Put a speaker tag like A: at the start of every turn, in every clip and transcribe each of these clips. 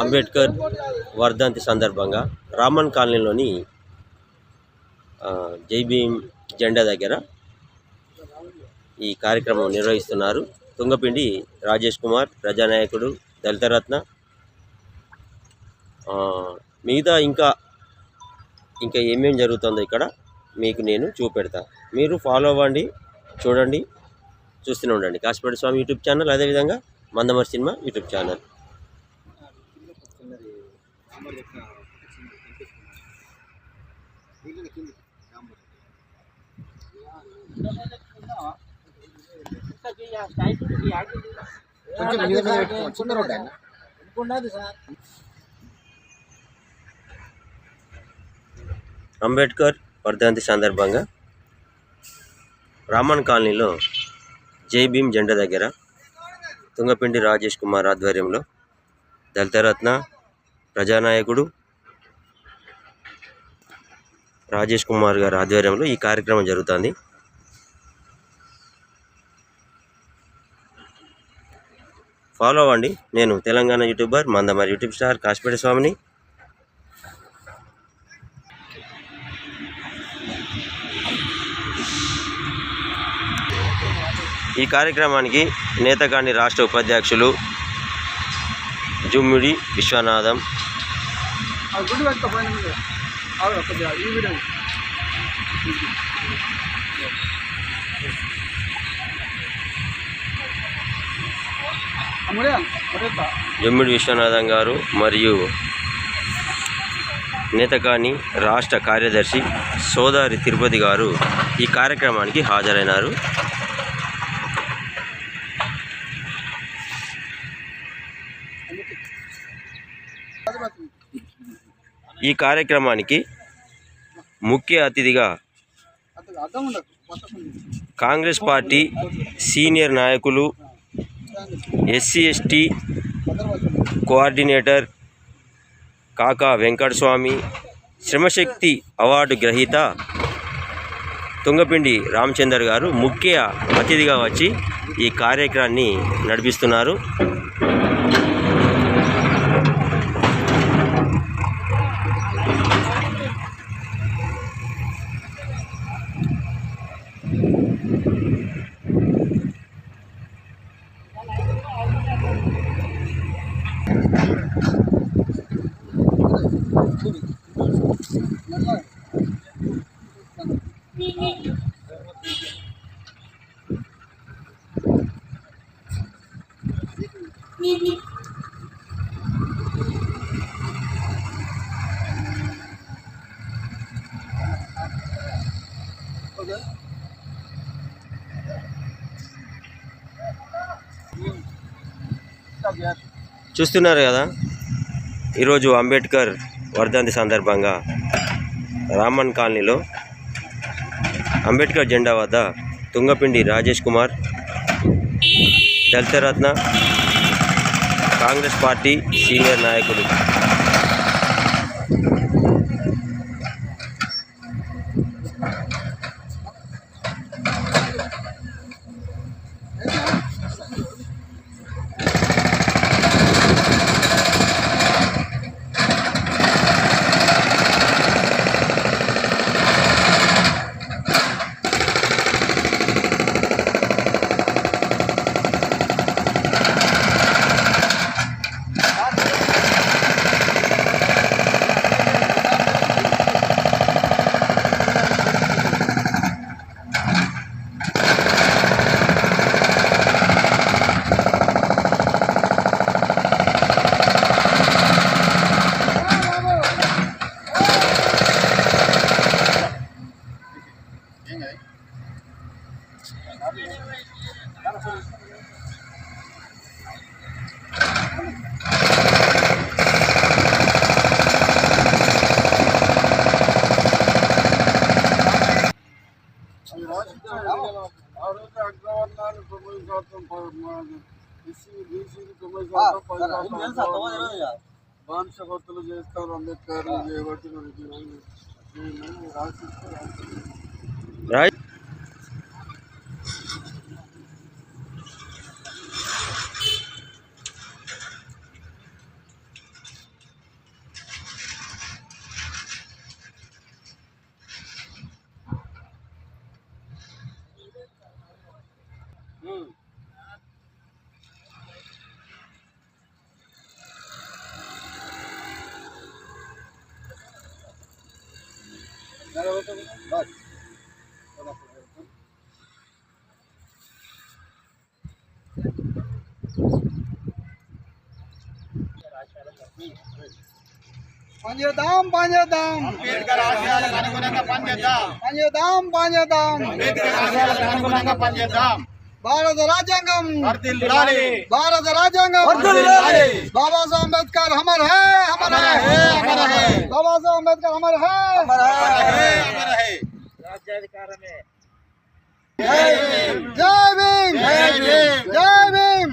A: అంబేద్కర్ వర్ధంతి సందర్భంగా రామన్ కాలనీలోని జైభీం జై భీమ్ జెండా దగ్గర ఈ కార్యక్రమం నిర్వహిస్తున్నారు. తుంగపిండి రాజేష్ కుమార్ ప్రజానాయకుడు దళితరత్న మిగతా ఇంకా ఇంకా ఏమేమి జరుగుతుందో ఇక్కడ మీకు నేను చూపెడతా. మీరు ఫాలో అవ్వండి చూడండి చూస్తూనే ఉండండి. కాశీపేట స్వామి యూట్యూబ్ ఛానల్ అదేవిధంగా మందమర్ సినిమా యూట్యూబ్ ఛానల్.
B: కొంచెం మీద మీద పెట్టుకో చిన్న రోడ్డు ఆయన?
A: అంబేద్కర్ వర్ధంతి సందర్భంగా రామన్ కాలనీలో జై భీమ్ జెండా దగ్గర తుంగపిండి రాజేష్ కుమార్ ఆధ్వర్యంలో దళితరత్న ప్రజానాయకుడు రాజేష్ కుమార్ గారి ఆధ్వర్యంలో ఈ కార్యక్రమం జరుగుతుంది. ఫాలో అవ్వండి. నేను Telangana YouTuber Mandamarri YouTube star Kasipet స్వామిని. ఈ కార్యక్రమానికి నేతకాని రాష్ట్ర ఉపాధ్యక్షులు జుమ్మిడి విశ్వనాథం
B: గుడి పెట్టుకో పైన మీద ఆగు, కొద్దిగా ఈ వీడియో అమ్ముడే కొట్టేస్తా
A: జమ్మిడి విశ్వనాథం గారు మరియు నేతకాని రాష్ట్ర కార్యదర్శి సోదారి తిరుపతి గారు ఈ కార్యక్రమానికి హాజరైనారు. ఈ కార్యక్రమానికి ముఖ్య అతిథిగా కాంగ్రెస్ పార్టీ సీనియర్ నాయకులు SC ST coordinator Kaka Venkataswamy Shramashakti award గ్రహీత తుంగపిండి రామచందర్ గారు ముఖ్య అతిథిగా వచ్చి ఈ కార్యక్రమాన్ని నడిపిస్తున్నారు. చూస్తున్నారు కదా ఈరోజు అంబేద్కర్ వర్ధంతి సందర్భంగా రామన్ కాలనీలో అంబేద్కర్ జెండా వద్ద తుంగపిండి రాజేష్ కుమార్ దళితరత్న కాంగ్రెస్ పార్టీ సీనియర్ నాయకులు
B: వంశకర్తలు చేస్తారు అంబేద్కర్ చేపట్టి మనకి రాసిస్తారు రాసిస్తే
A: రాయ్
B: పనిచేద్దాం పనిచేద్దాం
C: అంబేద్కర్ ఆశయాలకు అనుగుణంగా పనిచేద్దాం.
B: పనిచేద్దాం పనిచేద్దాం
C: అంబేద్కర్ ఆశయాలకు అనుగుణంగా పనిచేద్దాం.
B: భారత రాజ్యాంగం. భారత రాజ్యాంగం. బాబా సాహెబ్ అంబేద్కర్ హమర్ హై హమర్
C: అమర్ హై.
B: బాబా సాహెబ్ అంబేద్కర్ హమర్ హై.
C: అమర్ హై, అమర్ హై.
B: జై భీమ్.
C: జై భీమ్.
B: జై భీమ్.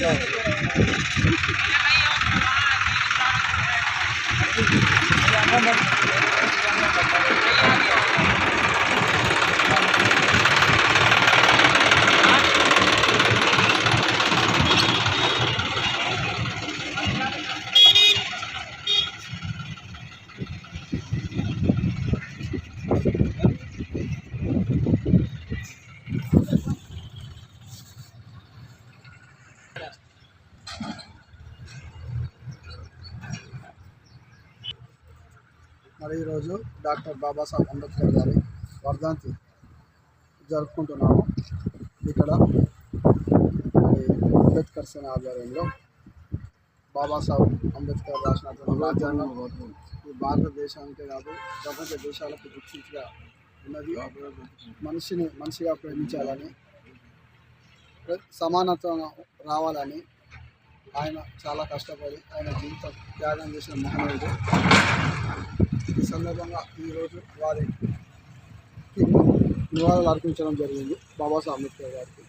C: జై
B: మరి ఈరోజు డాక్టర్ బాబాసాహెబ్ అంబేద్కర్ గారి వర్ధంతి జరుపుకుంటున్నాము. ఇక్కడ అంబేద్కర్ సేన ఆధ్వర్యంలో బాబాసాహెబ్ అంబేద్కర్ రాసినటువంటి రాజ్యాంగం ఈ భారతదేశానికే కాదు ప్రపంచ దేశాలకు గుర్తించగా ఉన్నది. మనిషిని మనిషిగా ప్రేమించాలని సమానత్వం రావాలని ఆయన చాలా కష్టపడి ఆయన జీవితం త్యాగం చేసిన మహనీయుడు. సందర్భంగా ఈరోజు వారికి నివాళులు అర్పించడం జరిగింది బాబాసాహెబ్ అంబేద్కర్ గారికి.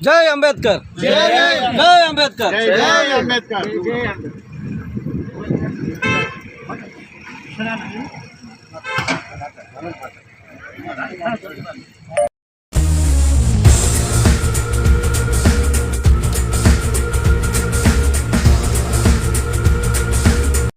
D: జై అంబేద్కర్.
C: జై
D: జై అంబేద్కర్.
C: జై అంబేద్కర్.